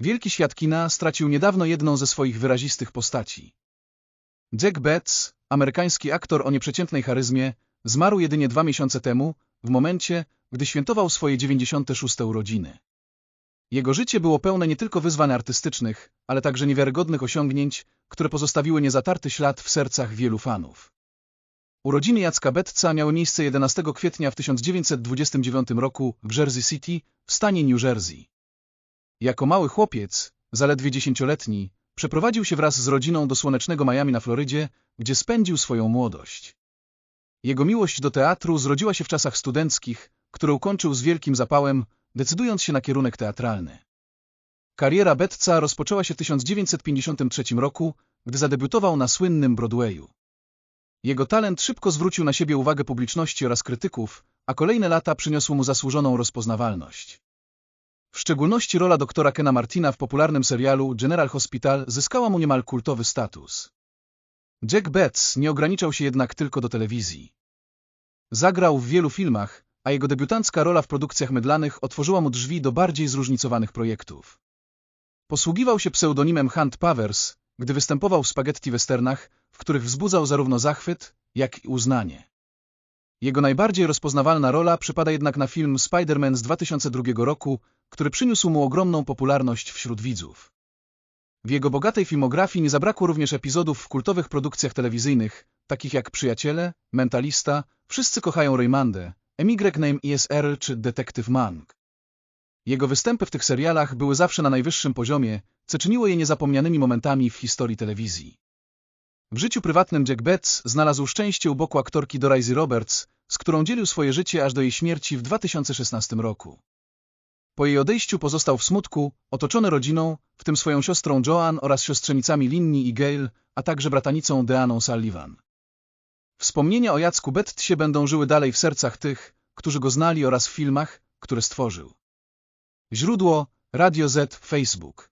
Wielki świat kina stracił niedawno jedną ze swoich wyrazistych postaci. Jack Betts, amerykański aktor o nieprzeciętnej charyzmie, zmarł jedynie dwa miesiące temu, w momencie, gdy świętował swoje 96. urodziny. Jego życie było pełne nie tylko wyzwań artystycznych, ale także niewiarygodnych osiągnięć, które pozostawiły niezatarty ślad w sercach wielu fanów. Urodziny Jacka Bettsa miały miejsce 11 kwietnia w 1929 roku w Jersey City w stanie New Jersey. Jako mały chłopiec, zaledwie dziesięcioletni, przeprowadził się wraz z rodziną do słonecznego Miami na Florydzie, gdzie spędził swoją młodość. Jego miłość do teatru zrodziła się w czasach studenckich, które ukończył z wielkim zapałem, decydując się na kierunek teatralny. Kariera Bettsa rozpoczęła się w 1953 roku, gdy zadebiutował na słynnym Broadwayu. Jego talent szybko zwrócił na siebie uwagę publiczności oraz krytyków, a kolejne lata przyniosły mu zasłużoną rozpoznawalność. W szczególności rola doktora Kena Martina w popularnym serialu General Hospital zyskała mu niemal kultowy status. Jack Betts nie ograniczał się jednak tylko do telewizji. Zagrał w wielu filmach, a jego debiutancka rola w produkcjach mydlanych otworzyła mu drzwi do bardziej zróżnicowanych projektów. Posługiwał się pseudonimem Hunt Powers, gdy występował w spaghetti westernach, w których wzbudzał zarówno zachwyt, jak i uznanie. Jego najbardziej rozpoznawalna rola przypada jednak na film Spider-Man z 2002 roku, który przyniósł mu ogromną popularność wśród widzów. W jego bogatej filmografii nie zabrakło również epizodów w kultowych produkcjach telewizyjnych, takich jak Przyjaciele, Mentalista, Wszyscy kochają Raymondę, Emigrek Name ISR czy Detective Monk. Jego występy w tych serialach były zawsze na najwyższym poziomie, co czyniło je niezapomnianymi momentami w historii telewizji. W życiu prywatnym Jack Betts znalazł szczęście u boku aktorki Dorothy Roberts, z którą dzielił swoje życie aż do jej śmierci w 2016 roku. Po jej odejściu pozostał w smutku, otoczony rodziną, w tym swoją siostrą Joan oraz siostrzenicami Linnie i Gail, a także bratanicą Deaną Sullivan. Wspomnienia o Jacku Bettsie będą żyły dalej w sercach tych, którzy go znali oraz w filmach, które stworzył. Źródło Radio Z Facebook